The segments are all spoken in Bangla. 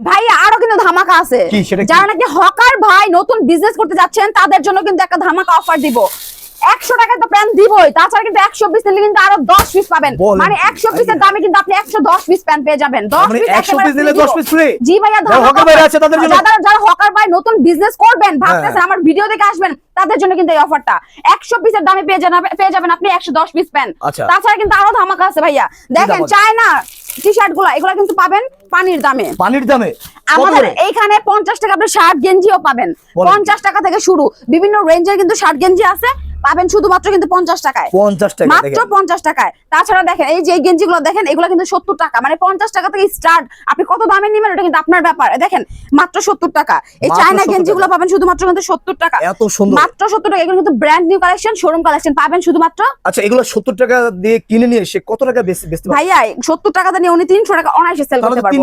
ভাই আরও কিন্তু ধামাকা আছে? যারা নাকি হকার ভাই নতুন বিজনেস করতে যাচ্ছেন তাদের জন্য কিন্তু একটা ধামাকা অফার দিব একশো টাকা তো প্যান্ট দিবই তাছাড়া কিন্তু একশো পিস নিলে কিন্তু আরও দশ পিস পাবেন মানে একশো পিসের দামে কিন্তু আপনি একশো দশ পিস প্যান্ট পেয়ে যাবেন দশ মানে পিস 100 piece নিলে 10 piece free? জি ভাইয়া যারা হকার? যারা ভাই নতুন বিজনেস করবেন হ্যাঁ। ভাবতেছেন আমার ভিডিও দেখে আসবেন তাদের জন্য কিন্তু এই অফারটা একশো পিসের দামে পেয়ে যাবেন পেয়ে যাবেন আপনি একশো দশ পিস প্যান্ট আচ্ছা। তাছাড়া কিন্তু আরও ধামাকা আছে ভাইয়া দেখেন? চায়না টি শার্টগুলা এগুলা কিন্তু পাবেন পানির দামে। পানির দামে? আমাদের এখানে এইখানে পঞ্চাশ টাকা আপনি শার্ট গেঞ্জিও পাবেন। পঞ্চাশ টাকা থেকে শুরু। বিভিন্ন রেঞ্জের কিন্তু শার্ট গেঞ্জি আছে। পাবেন শুধুমাত্র কিন্তু পঞ্চাশ টাকায়। 50 টাকা মাত্র পঞ্চাশ টাকায়। তাছাড়া দেখেন এই যে গেঞ্জি গুলো দেখেন এগুলো কিন্তু সত্তর টাকা। মানে পঞ্চাশ টাকা থেকে স্টার্ট আপনি কত দামে নেবেন ওটা কিন্তু আপনার ব্যাপার। দেখেন মাত্র সত্তর টাকা। এই চায়না গেঞ্জি গুলো পাবেন শুধুমাত্র কিন্তু সত্তর টাকা। এত সুন্দর। মাত্র সত্তর টাকা এগুলো কিন্তু brand new collection showroom collection পাবেন শুধুমাত্র। আচ্ছা এগুলো 70 টাকা দিয়ে কিনে নিয়ে সে কত টাকা বেশি পারবে? ভাইয়া সত্তর টাকাতে নিয়ে উনি তিনশো টাকা অনায়াসে সেল করতে পারব।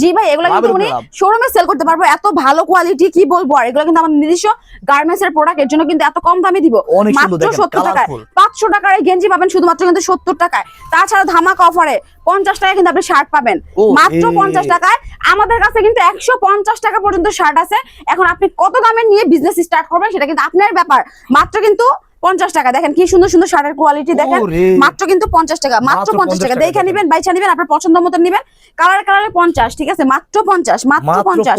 জি ভাই এগুলো কিন্তু উনি শোরুমে সেল করতে পারব। এত ভালো কোয়ালিটি কি বলব আর? এগুলো কিন্তু আমাদের নিজস্ব গার্মেন্টস এর প্রোডাক্টের জন্য কিন্তু এত কম দামে দিব। অনেক সুন্দর দেখেন, সত্তর টাকায়। colourful। পাঁচশো টাকার এই গেঞ্জি পাবেন শুধুমাত্র কিন্তু সত্তর টাকায়। তাছাড়া ধামাকা অফারে পঞ্চাশ টাকায় কিন্তু আপনি শার্ট পাবেন। মাত্র এই। পঞ্চাশ টাকায়। আমাদের কাছে কিন্তু একশো পঞ্চাশ টাকা পর্যন্ত শার্ট আছে। এখন আপনি কত দামে নিয়ে বিজনেস স্টার্ট করবেন সেটা কিন্তু আপনার ব্যাপার। মাত্র কিন্তু পঞ্চাশ টাকা। দেখেন কি সুন্দর সুন্দর শার্টের কোয়ালিটি দেখেন। মাত্র কিন্তু পঞ্চাশ টাকা মাত্র পঞ্চাশ টাকা। দেখে। নিবেন বাইচা নিবেন আপনার পছন্দ মতো নিবেন। কালার কালারে পঞ্চাশ ঠিক আছে? মাত্র পঞ্চাশ মাত্র পঞ্চাশ।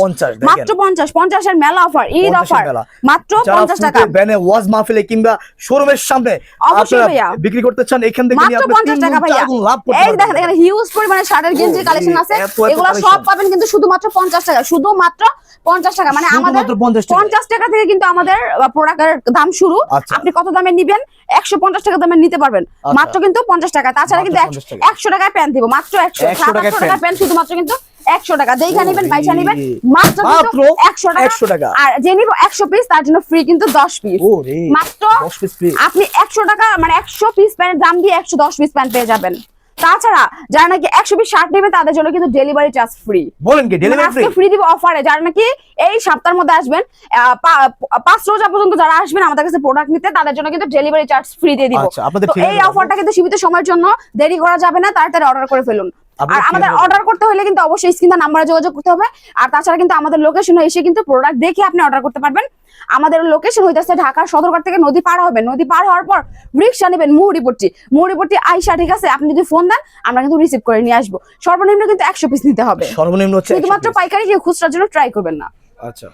মাত্র পঞ্চাশ পঞ্চাশের মেলা অফার ঈদ অফার মাত্র পঞ্চাশ টাকা। ব্যানে ওয়াজ মাহফিলে কিংবা শোরুমের সামনে। বিক্রি করতে চান এখান থেকে মাত্র পঞ্চাশ টাকা ভাইয়া। এই দেখেন এখানে হিউজ পরিমাণে শার্টের গেঞ্জির কালেকশন আছে। এগুলো সব পাবেন কিন্তু শুধুমাত্র পঞ্চাশ টাকা শুধুমাত্র পঞ্চাশ টাকা। মানে আমাদের শুধুমাত্র 50 টাকা। পঞ্চাশ টাকা থেকে কিন্তু আমাদের প্রোডাক্টের দাম শুরু। আচ্ছা। আপনি কত দামে নিবেন একশো পঞ্চাশ টাকা দামে নিতে পারবেন। আচ্ছা। মাত্র কিন্তু পঞ্চাশ টাকা। তাছাড়া কিন্তু একশো টাকায় প্যান্ট দিব মাত্র একশো 100 টাকায় টাকায় প্যান্ট। শুধুমাত্র কিন্তু একশো টাকা। যেইখানে নিবেন পয়সা নিবেন মাত্র একশো একশো টাকা। আর যে নিব একশো পিস তার জন্য ফ্রি কিন্তু দশ পিস মাত্র 10 piece free। আপনি একশো টাকা মানে একশো পিস প্যান্টের দাম দিয়ে একশো দশ পিস প্যান্ট পেয়ে যাবেন। তাছাড়া যারা নাকি একশো পিস শার্ট নেবে তাদের জন্য কিন্তু ডেলিভারি চার্জ ফ্রি বলেন কি ডেলিভারি ফ্রি ফ্রি দিব অফারে যারা নাকি এই সপ্তাহের মধ্যে আসবেন পাঁচ রোজা পর্যন্ত যারা আসবেন আমাদের কাছে প্রোডাক্ট নিতে তাদের জন্য কিন্তু ডেলিভারি চার্জ ফ্রি দিয়ে দিব। আচ্ছা, তো এই অফারটা কিন্তু সীমিত সময়ের জন্য দেরি করা যাবে না তাড়াতাড়ি অর্ডার করে ফেলুন। আর আমাদের অর্ডার করতে হলে কিন্তু অবশ্যই স্ক্রিন নাম্বারে যোগাযোগ করতে হবে। আর তাছাড়া কিন্তু আমাদের লোকেশনে এসে কিন্তু প্রোডাক্ট দেখে আপনি অর্ডার করতে পারবেন। আমাদের লোকেশন হইতেছে ঢাকার সদরঘাট থেকে নদী পার হবে নদী পার হওয়ার পর রিক্সা নেবেন মুহুরিপট্টি। মুহুরিপট্টি আইসা ঠিক আছে আপনি যদি ফোন দেন আমরা কিন্তু রিসিভ করে নিয়ে আসব। সর্বনিম্ন কিন্তু একশো পিস নিতে হবে। সর্বনিম্ন হচ্ছে শুধুমাত্র পাইকারি খুচরার জন্য ট্রাই করবেন না। আচ্ছা।